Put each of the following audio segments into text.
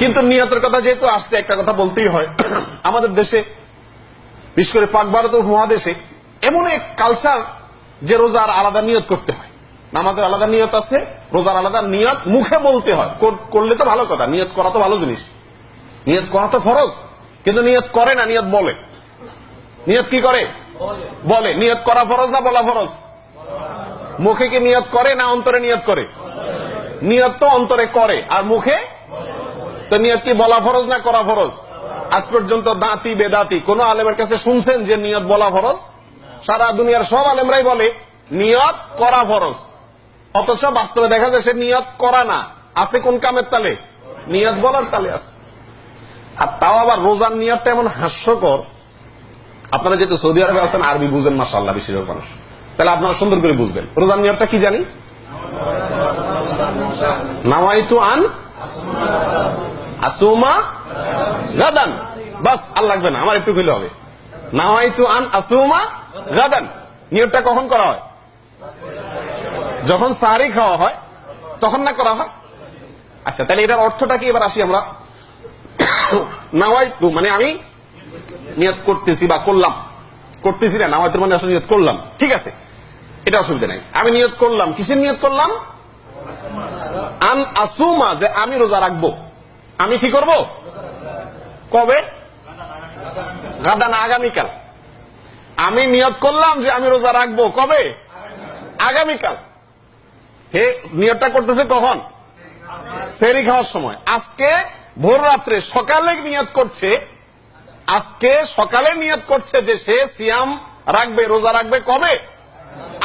কিন্তু নিয়তের কথা যেহেতু আসছে, একটা কথা বলতেই হয়। আমাদের দেশে, বিশেষ করে পাক ভারত মহাদেশে এমন এক কালচার যে রোজার আলাদা নিয়ত করতে হয়। নামাজের আলাদা নিয়ত আছে, রোজার আলাদা নিয়ত মুখে বলতে হয়। করলে তো ভালো কথা, নিয়ত করা তো ভালো জিনিস। নিয়ত করা তো ফরজ, কিন্তু নিয়ত করে না, নিয়ত বলে। নিয়ত কি করে? বলে। নিয়ত করা ফরজ না বলা ফরজ? মুখে কি নিয়ত করে না অন্তরে নিয়ত করে? নিয়ত তো অন্তরে করে, আর মুখে তো নিয়ত কি বলা ফরজ না করা ফরজ? আজ পর্যন্ত দাঁতি বেদাতি। কোন আলেমের কাছে শুনছেন যে নিয়ত বলা ফরজ? সারা দুনিয়ার সব আলেমরাই বলে, নিয়ত করা ফরজ। অথচ বাস্তবে দেখা যায় সে নিয়ত করা না। আছে কোন কামের তালে? নিয়ত বলার তালে আছে। আর তাও আবার রোজার নিয়তটা এমন হাস্যকর। আপনারা যেহেতু সৌদি আরবে আছেন, আরবি বুঝেন মাসাল্লাহ বেশিরভাগ মানুষ। তাহলে আপনারা সুন্দর করে বুঝবেন। রোজার নিয়তটা কি জানি? নাওয়াইতু আন আসুমা গাদান। বাস, আর লাগবে না, আমার একটু হবে। নাওয়াইতু আন আসুমা গাদান। কখন করা হয়? যখন খাওয়া হয়, তখন না করা হয়? আচ্ছা তাহলে এটার অর্থটা কি? এবার আসি আমরা। মানে আমি নিয়ত করতেছি বা করলাম। করতেছি না নাওয়াইতু মানে আসলে নিয়ত করলাম। ঠিক আছে, এটা অসুবিধা নাই। আমি নিয়ত করলাম, কিসের নিয়ত করলাম? আন আসুমা, যে আমি রোজা রাখব। আমি কি করব? কবে? গাদা না, আগামীকাল। আমি নিয়ত করলাম যে আমি রোজা রাখব। কবে? আগামীকাল। হে, নিয়তটা করতেছে কখন? সেরি খাওয়ার সময়। আজকে ভোর রাত্রে সকালে নিয়ত করছে, আজকে সকালে নিয়ত করছে যে সে সিয়াম রাখবে, রোজা রাখবে কবে?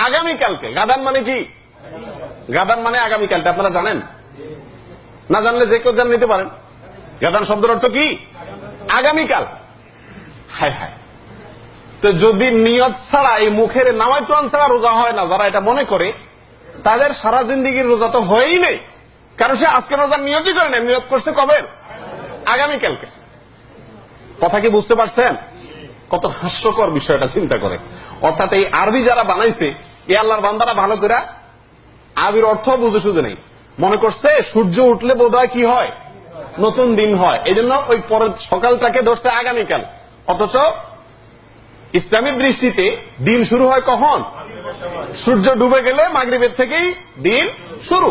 আগামীকালকে। গাদান মানে কি? গাদান মানে আগামীকালটা আপনারা জানেন? না জানলে যে কেউ জান নিতে পারেন। গাদান শব্দের অর্থ কি? আগামীকাল। হায় হায়। তো যদি নিয়ত ছাড়া এই মুখের নামায়তান ছাড়া রোজা হয় না, যারা এটা মনে করে, তাদের সারা জিন্দিগির রোজা তো হয়েই নেই। কারণ সে আজকে রোজার নিয়তই করে না নিয়ত করছে কবে? আগামীকালকে। কথা কি বুঝতে পারছেন? কত হাস্যকর বিষয়টা, চিন্তা করে। অর্থাৎ এই আরবি যারা বানাইছে, এ আল্লাহর বান্দারা ভালো করে আরবির অর্থ বুঝে সুঝে নেই। মনে করছে, সূর্য উঠলে বোধ কি হয়? নতুন দিন হয়। এই জন্য ওই পরের সকালটাকে ধরছে আগামীকাল। অথচ ইসলামের দৃষ্টিতে দিন শুরু হয় কখন? সূর্য ডুবে গেলে মাগরিবের থেকেই দিন শুরু।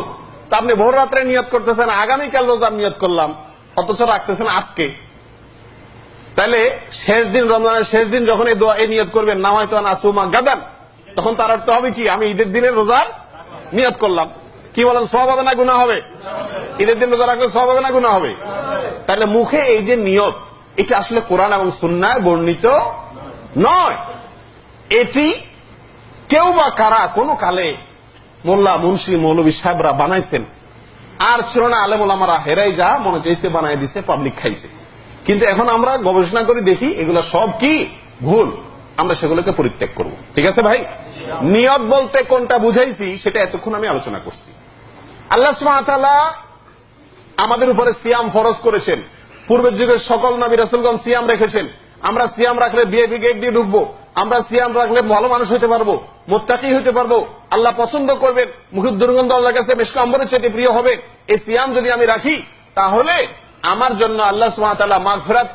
তা আপনি ভোর রাত্রে নিয়ত করতেছেন, আগামীকাল রোজার নিয়ত করলাম, অথচ রাখতেছেন আজকে। তাহলে শেষ দিন রমজানের শেষ দিন যখন এই দোয়া এই নিয়ত করবেন নামাই তো আসুমা গাদান, তখন তার অর্থ হবে কি? আমি ঈদের দিনে রোজার নিয়ত করলাম। কি বলেন সব হবে না গুণা হবে? ঈদের দিন রোজা রাখলে সব হবে না গুণা হবে? তাহলে মুখে এই যে নিয়ত, এটা আসলে কোরআন এবং সুন্নায় বর্ণিত নয়। এটি কেউ বা কারা কোনো কালে মোল্লা মুন্সি মৌলবী সাহেবরা বানাইছেন। আর ছিল না আলেম ওলামারা হেরাই যা মনে চাইছে বানাই দিছে পাবলিক খাইছে। কিন্তু এখন আমরা গবেষণা করে, দেখি এগুলো সব কি ভুল। আমরা সেগুলোকে পরিত্যাগ করব। ঠিক আছে ভাই? নিয়ত বলতে কোনটা বুঝাইছি, সেটা এতক্ষণ আমি আলোচনা করছি। আল্লাহ তাআলা আমাদের উপরে সিয়াম ফরজ করেছেন। পূর্বের যুগের সকল নবী রাসূলগণ সিয়াম রেখেছেন। আমরা সিয়াম রাখলে বিএপি গেট দিয়ে ঢুকবো আমরা সিয়াম রাখলে ভালো মানুষ হতে পারব, মোত্তাকি হতে পারব। আল্লাহ পছন্দ করবেন মুখের দুর্গন্ধ আল্লাহর কাছে বেশ আম্বরের চাইতে প্রিয় হবে। এই সিয়াম যদি আমি রাখি, তাহলে আমার জন্য আল্লাহ তাআলা মাগফিরাত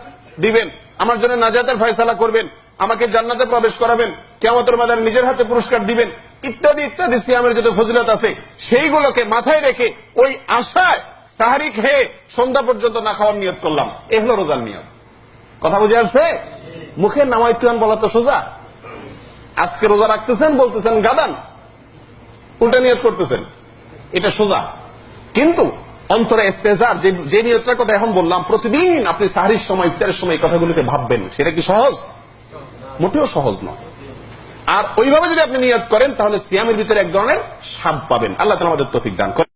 দিবেন, আমার জন্য নাজাতের ফয়সালা করবেন, আমাকে জান্নাতে প্রবেশ করাবেন, কিয়ামতের ময়দানে নিজের হাতে পুরস্কার দিবেন। ইত্যাদি ইত্যাদি সিয়ামের যত ফজিলত আছে, সেইগুলোকে মাথায় রেখে ওই আশায় সাহারি খেয়ে সন্ধ্যা পর্যন্ত না খাওয়ার নিয়ত করলাম। এ হলো রোজার নিয়ত কথা বুঝে আসছে? মুখে নামাইতুয়ান বলা তো সোজা। আজকে রোজা রাখতেছেন, বলতেছেন গাদান। উল্টা নিয়ত করতেছেন। এটা সোজা। কিন্তু অন্তরে ইস্তেজার, যে যে নিয়তটার কথা এখন বললাম, প্রতিদিন আপনি সাহারির সময়, ইফতারের সময় এই কথাগুলোকে ভাববেন। সেটা কি সহজ? মোটেও সহজ নয়। আর ওইভাবে যদি আপনি নিয়াদ করেন, তাহলে সিয়ামের ভিতরে এক ধরনের সাপ পাবেন। আল্লাহ তালা আমাদের তফিক দান করেন।